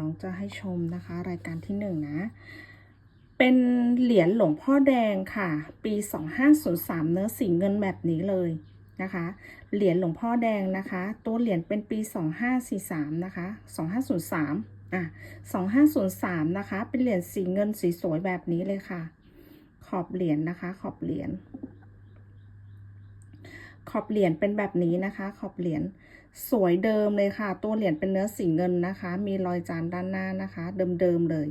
น้องจะให้ชมนะคะ รายการที่หนึ่งนะ เป็นเหรียญหลวงพ่อแดงค่ะ ปี 2503 เนื้อสีเงินแบบนี้เลยนะคะ เหรียญหลวงพ่อแดงนะคะ ตัวเหรียญเป็นปี 2543 นะคะ 2503 อะ 2503 นะคะ เป็นเหรียญสีเงินสีสวยแบบนี้เลยค่ะ ขอบเหรียญนะคะ ขอบเหรียญ ขอบเหรียญเป็นแบบนี้นะคะ ขอบเหรียญ สวยเดิมเลยค่ะ ตัวเหรียญเป็นเนื้อสีเงินนะคะ มีรอยจานด้านหน้านะคะ เดิมๆเลย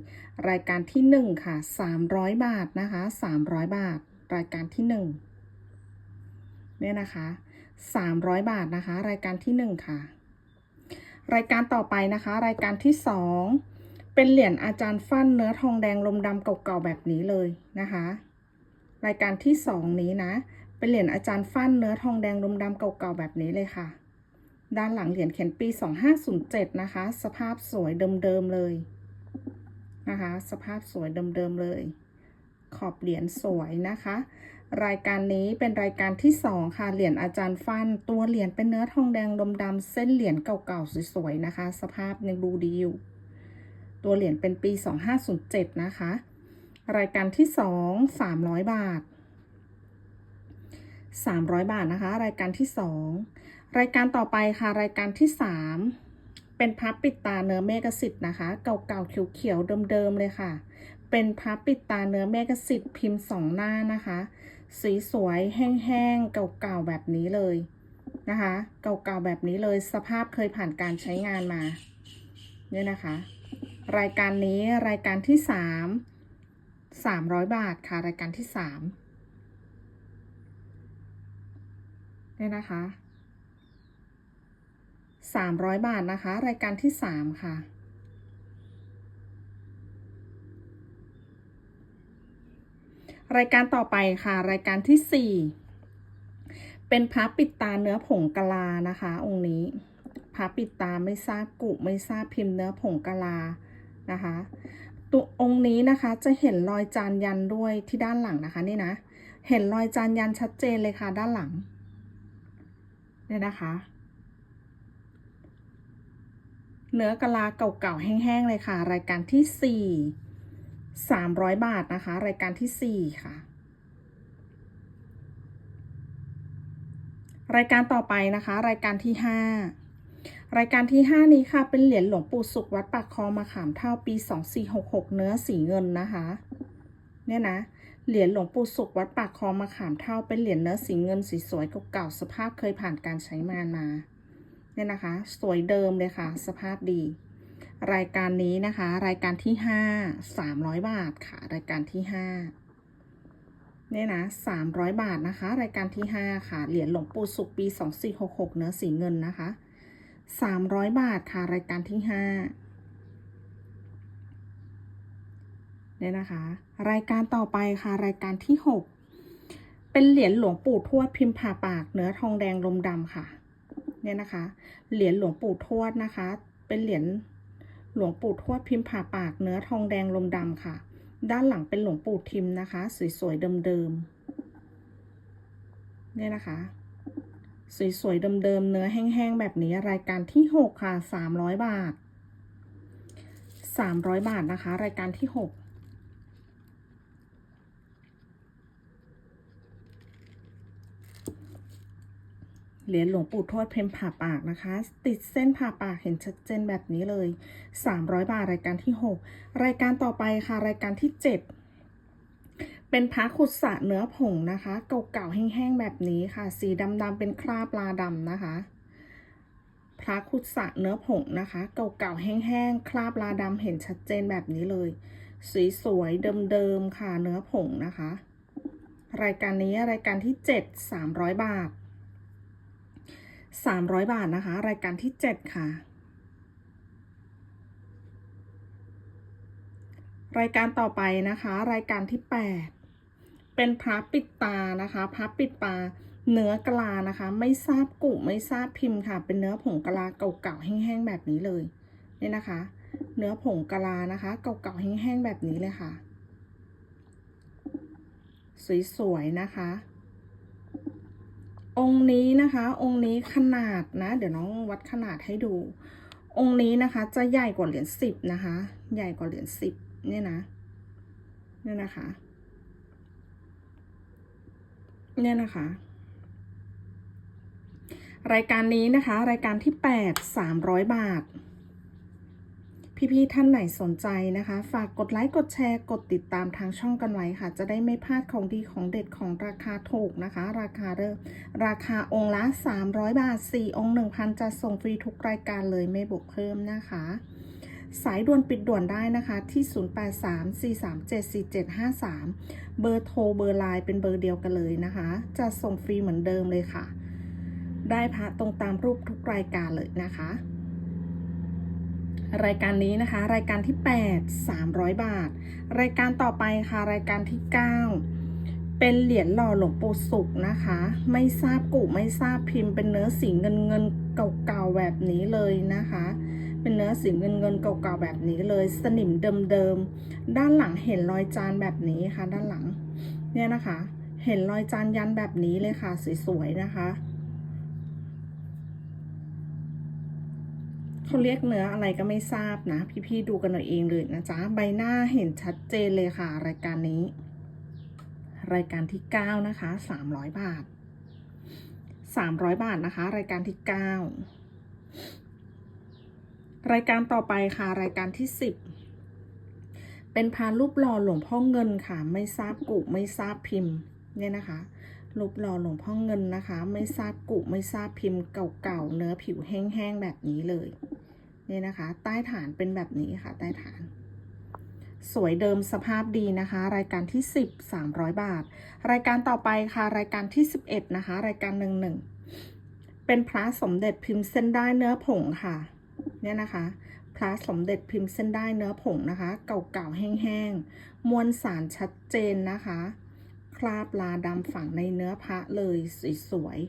รายการที่หนึ่งค่ะ 300 บาทนะคะ 300 บาท รายการที่หนึ่งเนี่ยนะคะ 300 บาทนะคะ รายการที่หนึ่งค่ะ รายการต่อไปนะคะ รายการที่สองเป็นเหรียญอาจารย์ฟั่นเนื้อทองแดงลมดำเก่าๆแบบนี้เลยนะคะ รายการที่สองนี้นะ เป็นเหรียญอาจารย์ฟั่นเนื้อทองแดงลมดำเก่าๆแบบนี้เลยค่ะ ด้านหลังเหรียญเขียนปี 2507 นะคะ สภาพสวยเดิมๆเลยนะคะ สภาพสวยเดิมๆเลย ขอบเหรียญสวยนะคะ รายการนี้เป็นรายการที่สองค่ะ เหรียญอาจารย์ฟัน ตัวเหรียญเป็นเนื้อทองแดงดมดำเส้นเหรียญเก่าๆสวยๆนะคะ สภาพยังดูดีอยู่ ตัวเหรียญเป็นปี 2507 นะคะ รายการที่สอง300 บาท 300 บาทนะคะ รายการที่สอง รายการต่อไปค่ะ รายการที่สามเป็นพับปิดตาเนื้อเมกสิทธิ์นะคะ เก่าๆเขียวๆเดิมๆเลยค่ะ เป็นพับปิดตาเนื้อเมกสิทธิ์พิมพ์สองหน้านะคะ สีสวยแห้งๆเก่าๆแบบนี้เลยนะคะ เก่าๆแบบนี้เลยสภาพเคยผ่านการใช้งานมาเนี่ยนะคะ รายการนี้รายการที่สามสามร้อยบาทค่ะรายการที่สามเนี่ยนะคะ สามร้อยบาทนะคะ รายการที่สามค่ะ รายการต่อไปค่ะ รายการที่สี่เป็นพระปิดตาเนื้อผงกะลานะคะ องค์นี้พระปิดตาไม่ทราบกุไม่ทราบพิมพ์เนื้อผงกะลานะคะตัวองค์นี้นะคะจะเห็นรอยจานยันด้วยที่ด้านหลังนะคะนี่นะ เห็นรอยจานยันชัดเจนเลยค่ะด้านหลังเนี่ยนะคะ เนื้อกะลาเก่าๆแห้งๆเลยค่ะ รายการที่สี่สามร้อยบาทนะคะ รายการที่สี่ค่ะ รายการต่อไปนะคะ รายการที่ห้ารายการที่ห้านี้ค่ะ เป็นเหรียญหลวงปู่สุขวัดปากคลองมะขามเท่าปีสองสี่หกหกเนื้อสีเงินนะคะ เนี่ยนะเหรียญหลวงปู่สุขวัดปากคลองมะขามเท่าเป็นเหรียญเนื้อสีเงินสีสวยเก่าๆสภาพเคยผ่านการใช้งานมา เนี่ยนะคะ สวยเดิมเลยค่ะ สภาพดี รายการนี้นะคะ รายการที่ห้าสามร้อยบาทค่ะ รายการที่ห้าเนี่ยนะสามร้อยบาทนะคะ รายการที่ห้าค่ะ เหรียญหลวงปู่สุขปีสองสี่หกหกเนื้อสีเงินนะคะสามร้อยบาทค่ะ รายการที่ห้าเนี่ยนะคะ รายการต่อไปค่ะ รายการที่หกเป็นเหรียญหลวงปู่ทวดพิมพ์ผ่าปากเนื้อทองแดงลมดำค่ะ เนี่ยนะคะ เหรียญหลวงปู่ทวดนะคะ เป็นเหรียญหลวงปู่ทวดพิมพ์ผ่าปากเนื้อทองแดงลมดำค่ะ ด้านหลังเป็นหลวงปู่ทิมนะคะ สวยๆเดิมๆเนี่ยนะคะ สวยๆเดิมๆเนื้อแห้งๆแบบนี้รายการที่หกค่ะสามร้อยบาทสามร้อยบาทนะคะ รายการที่หก เหรียญหลวงปู่ทวดเพ็มผ่าปากนะคะ ติดเส้นผ่าปากเห็นชัดเจนแบบนี้เลย 300 บาทรายการที่ 6 รายการต่อไปค่ะ รายการที่ 7 เป็นพระขุดสระเนื้อผงนะคะ เก่าๆแห้งๆแบบนี้ค่ะ สีดำๆเป็นคราบลาดำนะคะ พระขุดสระเนื้อผงนะคะ เก่าๆแห้งๆคราบลาดำเห็นชัดเจนแบบนี้เลยสีสวยเดิมๆค่ะเนื้อผงนะคะ รายการนี้รายการที่ 7 300 บาท 300 บาทนะคะ รายการที่ 7 ค่ะ รายการต่อไปนะคะ รายการที่ 8 เป็นพระปิดตานะคะพระปิดตาเนื้อกลานะคะ ไม่ทราบกุไม่ทราบพิมพ์ค่ะ เป็นเนื้อผงกะลาเก่าๆแห้งๆแบบนี้เลยนี่นะคะ เนื้อผงกะลานะคะ เก่าๆแห้งๆแบบนี้เลยค่ะ สวยๆนะคะ องค์นี้นะคะ องค์นี้ขนาดนะ เดี๋ยวน้องวัดขนาดให้ดู องค์นี้นะคะ จะใหญ่กว่าเหรียญสิบนะคะ ใหญ่กว่าเหรียญสิบเนี่ยนะ เนี่ยนะคะ เนี่ยนะคะ รายการนี้นะคะ รายการที่แปดสามร้อยบาท พี่ๆท่านไหนสนใจนะคะ ฝากกดไลค์กดแชร์กดติดตามทางช่องกันไว้ค่ะ จะได้ไม่พลาดของดีของเด็ดของราคาถูกนะคะ ราคาเริ่มราคาองค์ละ 300 บาท 4 องค์ 1,000 จะส่งฟรีทุกรายการเลยไม่บวกเพิ่มนะคะสายด่วนปิดด่วนได้นะคะที่ 0834374753 เบอร์โทรเบอร์ไลน์เป็นเบอร์เดียวกันเลยนะคะ จะส่งฟรีเหมือนเดิมเลยค่ะ ได้พระตรงตามรูปทุกรายการเลยนะคะ รายการนี้นะคะ รายการที่ 8 300 บาท รายการต่อไปค่ะ รายการที่ 9 เป็นเหรียญหล่อหลวงปู่สุขนะคะ ไม่ทราบกุไม่ทราบพิมพ์ เป็นเนื้อสีเงินเงินเก่าๆแบบนี้เลยนะคะ เป็นเนื้อสีเงินเงินเก่าๆแบบนี้เลย สนิมเดิมๆ ด้านหลังเห็นรอยจานแบบนี้ค่ะ ด้านหลัง เนี่ยนะคะ เห็นรอยจานยันแบบนี้เลยค่ะ สวยๆนะคะ เขาเรียกเนื้ออะไรก็ไม่ทราบนะ พี่ๆดูกันเอาเองเลยนะจ๊ะ ใบหน้าเห็นชัดเจนเลยค่ะ รายการนี้ รายการที่เก้านะคะสามร้อยบาทสามร้อยบาทนะคะ รายการที่เก้ารายการต่อไปค่ะ รายการที่สิบเป็นพานรูปหล่อหลวงพ่อเงินค่ะ ไม่ทราบกุไม่ทราบพิมพ์เนี่ยนะคะ รูปหล่อหลวงพ่อเงินนะคะ ไม่ทราบกุไม่ทราบพิมพ์เก่าๆเนื้อผิวแห้งๆแบบนี้เลยนี่นะคะ ใต้ฐานเป็นแบบนี้ค่ะ ใต้ฐาน สวยเดิมสภาพดีนะคะ รายการที่ 10 300 บาท รายการต่อไปค่ะ รายการที่ 11 นะคะ รายการหนึ่งหนึ่งเป็นพระสมเด็จพิมพ์เส้นได้เนื้อผงค่ะ เนี่ยนะคะพระสมเด็จพิมพ์เส้นได้เนื้อผงนะคะ เก่าๆแห้งๆมวลสารชัดเจนนะคะ ราบลาดำฝังในเนื้อพระเลยสวย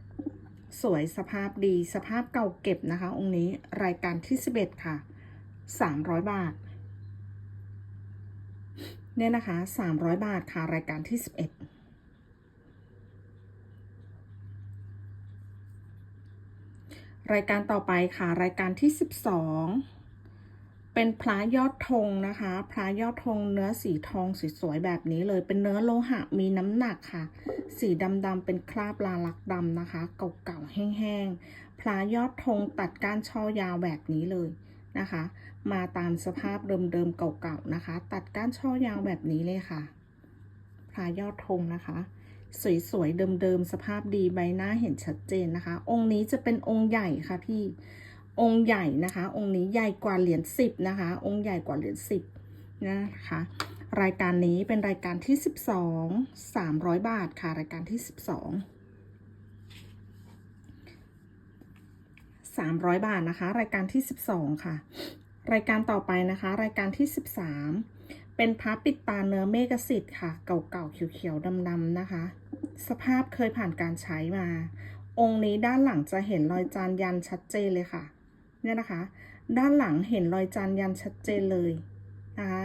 ๆสวยสภาพดีสภาพเก่าเก็บนะคะ องค์นี้รายการที่ 11 ค่ะ 300 บาท เนี่ยนะคะ 300 บาทค่ะ รายการที่ 11รายการต่อไปค่ะ รายการที่ 12 เป็นพระยอดธงนะคะ พระยอดธงเนื้อสีทองสีสวยแบบนี้เลย เป็นเนื้อโลหะมีน้ำหนักค่ะ สีดำๆเป็นคราบลาลักดำนะคะ เก่าๆแห้งๆ พระยอดธงตัดก้านช่อยาวแบบนี้เลยนะคะ มาตามสภาพเดิมๆเก่าๆนะคะ ตัดก้านช่อยาวแบบนี้เลยค่ะ พระยอดธงนะคะ สวยๆเดิมๆสภาพดีใบหน้าเห็นชัดเจนนะคะ องค์นี้จะเป็นองค์ใหญ่ค่ะพี่ องค์ใหญ่นะคะ องค์นี้ใหญ่กว่าเหรียญสิบนะคะ องค์ใหญ่กว่าเหรียญสิบนะคะ รายการนี้เป็นรายการที่12 300บาทค่ะ รายการที่12 300บาทนะคะ รายการที่12ค่ะ รายการต่อไปนะคะ รายการที่13เป็นพระปิดตาเนื้อเมกสิทธิ์ค่ะ เก่าๆเขียวๆดำๆนะคะ สภาพเคยผ่านการใช้มาองค์นี้ด้านหลังจะเห็นรอยจานยันชัดเจนเลยค่ะ เนี่ยนะคะ ด้านหลังเห็นรอยจานยันชัดเจนเลยนะคะ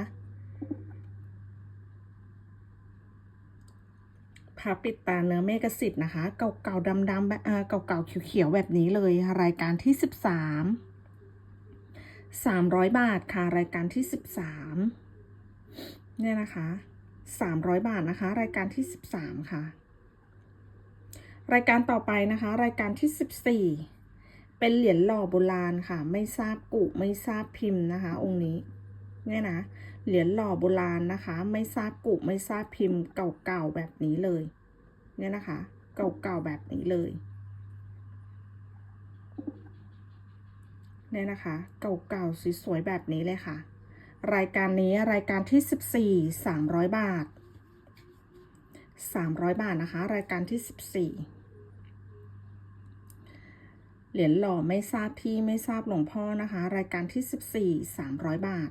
พระปิดตาเนื้อเมกสิทธิ์นะคะ เก่าๆดำๆแบบเออเก่าๆเขียวๆแบบนี้เลย รายการที่13 300บาทค่ะ รายการที่13เนี่ยนะคะ300บาทนะคะ รายการที่13ค่ะ รายการต่อไปนะคะ รายการที่14 เป็นเหรียญหล่อโบราณค่ะ ไม่ทราบกุไม่ทราบพิมพ์นะคะ องค์นี้เนี่ยนะเหรียญหล่อโบราณนะคะ ไม่ทราบกุไม่ทราบพิมพ์เก่าๆแบบนี้เลย เนี่ยนะคะ เก่าๆแบบนี้เลยเนี่ยนะคะ เก่าๆสวยๆแบบนี้เลยค่ะ รายการนี้รายการที่ 14 300 บาท 300 บาทนะคะ รายการที่ 14 เหรียญหล่อไม่ทราบพี่ไม่ทราบหลวงพ่อนะคะ รายการที่ 14 300 บาท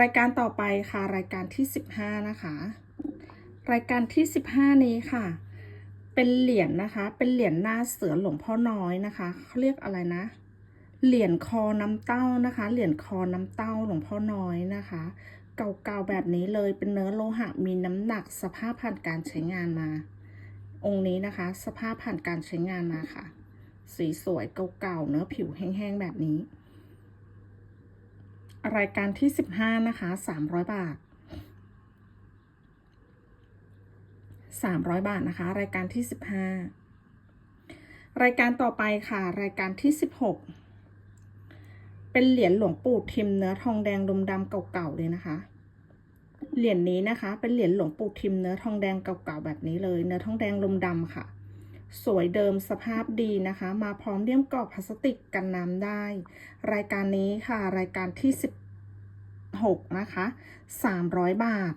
รายการต่อไปค่ะ รายการที่ 15 นะคะ รายการที่ 15 นี้ค่ะ เป็นเหรียญนะคะ เป็นเหรียญหน้าเสือหลวงพ่อน้อยนะคะเขาเรียกอะไรนะ เหรียญคอน้ำเต้านะคะ เหรียญคอน้ำเต้าหลวงพ่อน้อยนะคะ เก่าๆแบบนี้เลยเป็นเนื้อโลหะมีน้ำหนักสภาพผ่านการใช้งานมา องค์นี้นะคะ สภาพผ่านการใช้งานมาค่ะ สีสวยเก่าๆเนื้อผิวแห้งๆแบบนี้ รายการที่สิบห้านะคะสามร้อยบาทสามร้อยบาทนะคะ รายการที่สิบห้ารายการต่อไปค่ะ รายการที่สิบหกเป็นเหรียญหลวงปู่ทิมเนื้อทองแดงดมดำเก่าๆเลยนะคะเหรียญนี้นะคะ เป็นเหรียญหลวงปู่ทิมเนื้อทองแดงเก่าๆแบบนี้เลย เนื้อทองแดงลมดำค่ะ สวยเดิมสภาพดีนะคะ มาพร้อมเลี่ยมกรอบพลาสติกกันน้ำได้ รายการนี้ค่ะ รายการที่ 16 นะคะ 300 บาท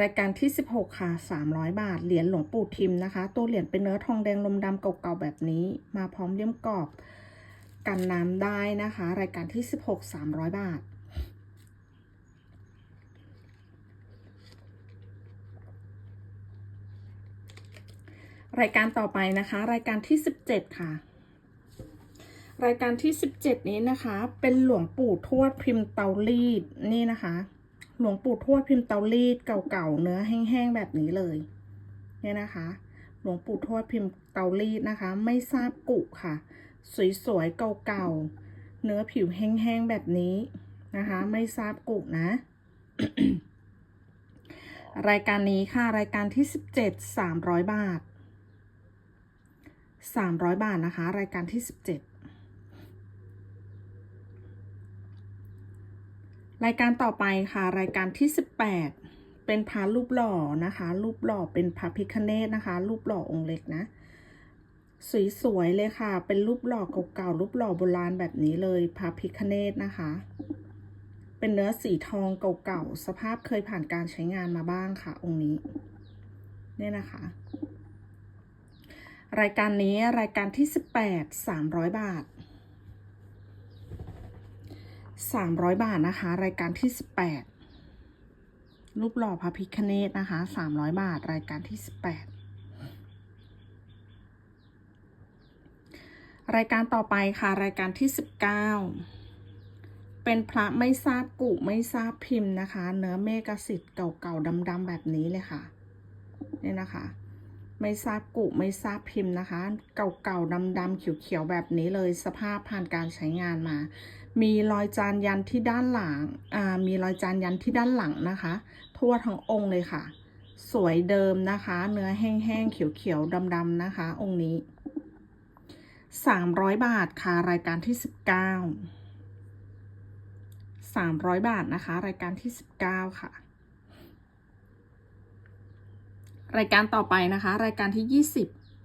รายการที่ 16 ค่ะ 300 บาท เหรียญหลวงปู่ทิมนะคะ ตัวเหรียญเป็นเนื้อทองแดงลมดำเก่าๆแบบนี้ มาพร้อมเลี่ยมกรอบกันน้ำได้นะคะ รายการที่ 16 300 บาท รายการต่อไปนะคะ รายการที่ 17 ค่ะ รายการที่ 17 นี้นะคะ เป็นหลวงปู่ทวดพิมพ์เตารีดนี่นะคะ หลวงปู่ทวดพิมพ์เตารีดเก่าๆเนื้อแห้งๆแบบนี้เลยเนี่ยนะคะ หลวงปู่ทวดพิมพ์เตารีดนะคะ ไม่ทราบกุค่ะ สวยๆเก่าๆเนื้อผิวแห้งๆแบบนี้นะคะ ไม่ทราบกุนะรายการนี้ค่ะ รายการที่ 17 300 บาท 300 บาทนะคะ รายการที่ 17 รายการต่อไปค่ะ รายการที่ 18 เป็นพระรูปหล่อนะคะ รูปหล่อเป็นพระพิคเนตนะคะ รูปหล่อองค์เล็กนะสวยๆเลยค่ะ เป็นรูปหล่อเก่าๆรูปหล่อโบราณแบบนี้เลยพระพิคเนตนะคะ เป็นเนื้อสีทองเก่าๆสภาพเคยผ่านการใช้งานมาบ้างค่ะ องค์นี้ เนี่ยนะคะ รายการนี้รายการที่ 18 300 บาท 300 บาทนะคะ รายการที่ 18 รูปหล่อพระพิคเนตนะคะ 300 บาท รายการที่ 18 รายการต่อไปค่ะ รายการที่ 19 เป็นพระไม่ทราบกุไม่ทราบพิมพ์นะคะ เนื้อเมกสิทธิ์เก่าๆดำๆแบบนี้เลยค่ะเนี่ยนะคะ ไม่ทราบกุไม่ทราบพิมพ์นะคะ เก่าๆดำๆเขียวๆแบบนี้เลยสภาพผ่านการใช้งานมา มีรอยจานยันที่ด้านหลังอ่ามีรอยจานยันที่ด้านหลังนะคะ ทั่วทั้งองค์เลยค่ะ สวยเดิมนะคะ เนื้อแห้งๆเขียวๆดำๆนะคะ องค์นี้ 300 บาทค่ะรายการที่ 19 300 บาทนะคะ รายการที่ 19 ค่ะ รายการต่อไปนะคะ รายการที่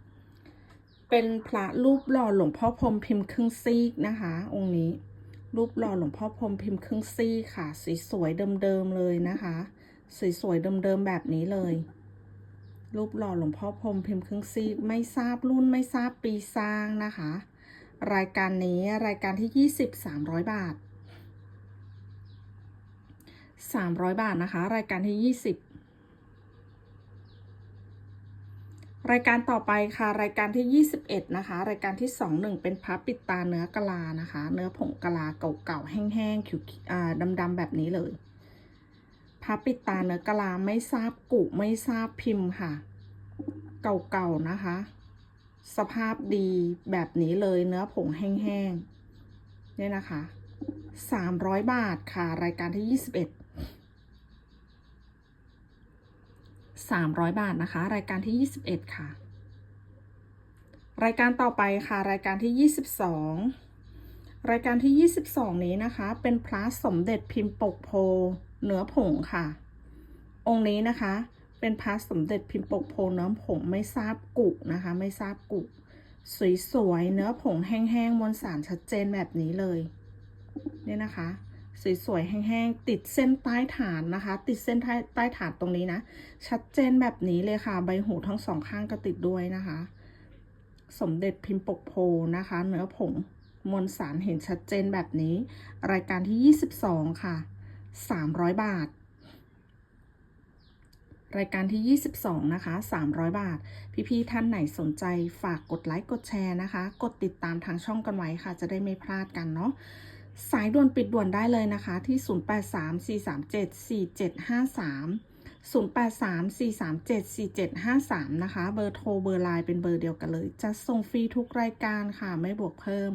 20 เป็นพระรูปหล่อหลวงพ่อพรมพิมพ์ครึ่งซีกนะคะ องค์นี้ รูปหล่อหลวงพ่อพรมพิมพ์ครึ่งซีกค่ะสวยเดิมๆเลยนะคะสวยเดิมๆแบบนี้เลย รูปหล่อหลวงพ่อพรมพิมพ์ครึ่งซีกไม่ทราบรุ่นไม่ทราบปีสร้างนะคะ รายการนี้รายการที่ 20 300 บาท 300 บาทนะคะ รายการที่ 20 รายการต่อไปค่ะ รายการที่ 21 นะคะ รายการที่ 21 เป็นพับปิดตาเนื้อกะลานะคะ เนื้อผงกะลาเก่าๆแห้งๆขิวอ่าดำๆแบบนี้เลยพับปิดตาเนื้อกะลาไม่ทราบกุไม่ทราบพิมพ์ค่ะ เก่าๆนะคะ สภาพดีแบบนี้เลยเนื้อผงแห้งๆเนี่ยนะคะ 300 บาทค่ะ รายการที่ 21 300 บาทนะคะ รายการที่ 21 ค่ะ รายการต่อไปค่ะ รายการที่ 22 รายการที่ 22 นี้นะคะ เป็นพระสมเด็จพิมพ์ปกโพเนื้อผงค่ะ องค์นี้นะคะ เป็นพระสมเด็จพิมพ์ปกโพเนื้อผงไม่ทราบกุนะคะ ไม่ทราบกุสวยๆเนื้อผงแห้งๆมวลสารชัดเจนแบบนี้เลย เนี่ยนะคะ สวยๆแห้งๆติดเส้นใต้ฐานนะคะ ติดเส้นใต้ใต้ฐานตรงนี้นะ ชัดเจนแบบนี้เลยค่ะ ใบหูทั้งสองข้างก็ติดด้วยนะคะ สมเด็จพิมพ์ปกโพนะคะ เนื้อผงมวลสารเห็นชัดเจนแบบนี้ รายการที่ 22 ค่ะ 300 บาท รายการที่ 22 นะคะ 300 บาท พี่ๆท่านไหนสนใจฝากกดไลค์กดแชร์นะคะ กดติดตามทางช่องกันไว้ค่ะ จะได้ไม่พลาดกันเนาะ สายด่วนปิดด่วนได้เลยนะคะที่ 0834374753 0834374753 นะคะ เบอร์โทรเบอร์ไลน์เป็นเบอร์เดียวกันเลย จะส่งฟรีทุกรายการค่ะ ไม่บวกเพิ่ม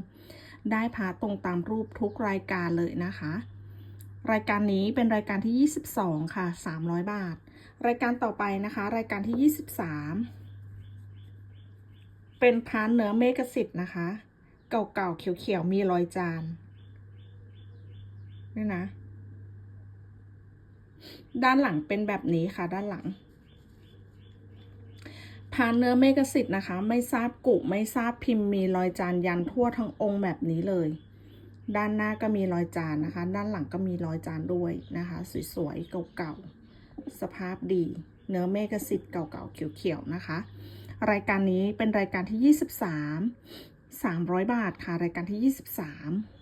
ได้พระตรงตามรูปทุกรายการเลยนะคะ รายการนี้เป็นรายการที่ 22 ค่ะ 300 บาท รายการต่อไปนะคะ รายการที่ 23 เป็นพานเนื้อเมกสิทธิ์นะคะ เก่าๆเขียวๆมีรอยจาน นี่นะ ด้านหลังเป็นแบบนี้ค่ะ ด้านหลังพานเนื้อเมกสิทธิ์นะคะ ไม่ทราบกุไม่ทราบพิมพ์มีรอยจานยันทั่วทั้งองค์แบบนี้เลย ด้านหน้าก็มีรอยจานนะคะ ด้านหลังก็มีรอยจานด้วยนะคะ สวยๆเก่าๆสภาพดี เนื้อเมกสิทธิ์เก่าๆเขียวๆนะคะ รายการนี้เป็นรายการที่ 23 300 บาทค่ะ รายการที่ 23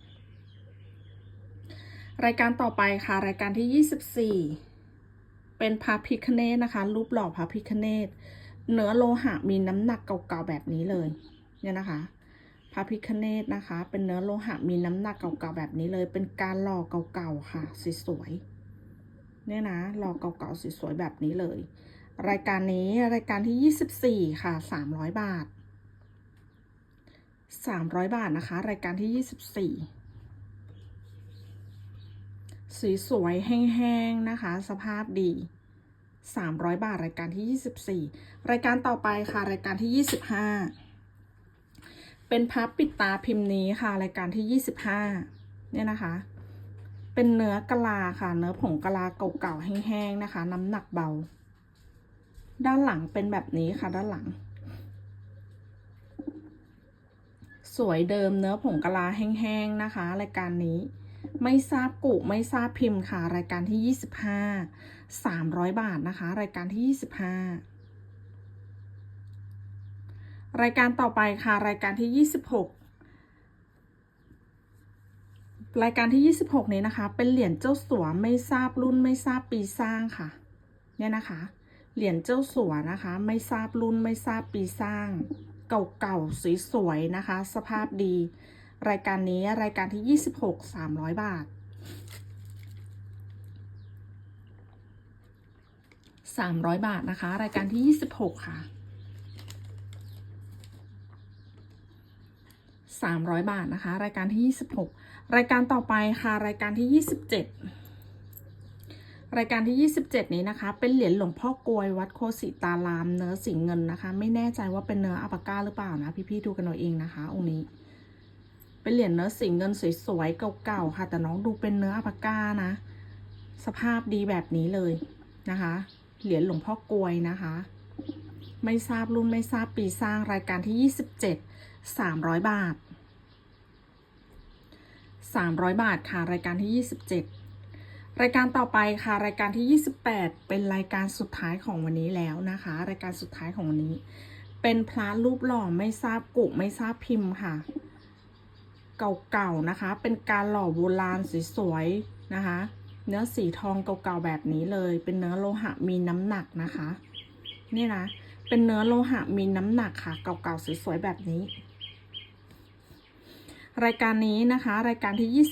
รายการต่อไปค่ะ รายการที่ 24 เป็นพระพิคเนตนะคะ รูปหล่อพระพิคเนตเนื้อโลหะมีน้ำหนักเก่าๆแบบนี้เลยเนี่ยนะคะพระพิคเนตนะคะ เป็นเนื้อโลหะมีน้ำหนักเก่าๆแบบนี้เลย เป็นการหล่อเก่าๆค่ะสวยๆเนี่ยนะหล่อเก่าๆสวยๆแบบนี้เลย รายการนี้รายการที่ 24 ค่ะ 300 บาท 300 บาทนะคะ รายการที่ 24 สีสวยแห้งๆนะคะ สภาพดี 300 บาท รายการที่ 24 รายการต่อไปค่ะ รายการที่ 25 เป็นพับปิดตาพิมพ์นี้ค่ะ รายการที่ 25 เนี่ยนะคะ เป็นเนื้อกะลาค่ะ เนื้อผงกะลาเก่าๆแห้งๆนะคะ น้ำหนักเบา ด้านหลังเป็นแบบนี้ค่ะ ด้านหลัง สวยเดิมเนื้อผงกะลาแห้งๆนะคะ รายการนี้ ไม่ทราบกุไม่ทราบพิมพ์ค่ะ รายการที่ 25 300 บาทนะคะ รายการที่ 25 รายการต่อไปค่ะ รายการที่ 26 รายการที่ 26 นี้นะคะ เป็นเหรียญเจ้าสัวไม่ทราบรุ่นไม่ทราบปีสร้างค่ะ เนี่ยนะคะ เหรียญเจ้าสัวนะคะ ไม่ทราบรุ่นไม่ทราบปีสร้าง เก่าๆสวยๆนะคะ สภาพดี รายการนี้รายการที่ 26 300 บาท 300 บาทนะคะ รายการที่ 26 ค่ะ 300 บาทนะคะ รายการที่ 26 รายการต่อไปค่ะ รายการที่ 27 รายการที่ 27 นี้นะคะ เป็นเหรียญหลวงพ่อกวยวัดโคสิตารามเนื้อสีเงินนะคะ ไม่แน่ใจว่าเป็นเนื้ออัปก้าหรือเปล่านะ พี่ๆดูกันเอาเองนะคะองค์นี้ เป็นเหรียญเนื้อสีเงินสวยๆเก่าๆค่ะ แต่น้องดูเป็นเนื้ออัปาก้านะ สภาพดีแบบนี้เลยนะคะ เหรียญหลวงพ่อกวยนะคะ ไม่ทราบรุ่นไม่ทราบปีสร้างรายการที่ 27 300 บาท 300 บาทค่ะ รายการที่ 27 รายการต่อไปค่ะ รายการที่ 28 เป็นรายการสุดท้ายของวันนี้แล้วนะคะ รายการสุดท้ายของวันนี้ เป็นพระรูปหล่อไม่ทราบกุไม่ทราบพิมพ์ค่ะ เก่าๆนะคะ เป็นการหล่อโบราณสวยๆนะคะ เนื้อสีทองเก่าๆแบบนี้เลย เป็นเนื้อโลหะมีน้ำหนักนะคะ นี่นะ เป็นเนื้อโลหะมีน้ำหนักค่ะ เก่าๆสวยๆแบบนี้ รายการนี้นะคะ รายการที่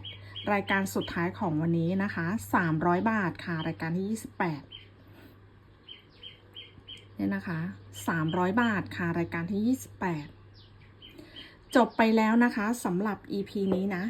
28 รายการสุดท้ายของวันนี้นะคะ 300 บาทค่ะ รายการที่ 28เนี่ยนะคะ 300 บาทค่ะ รายการที่ 28 จบไปแล้วนะคะสำหรับ EP นี้นะ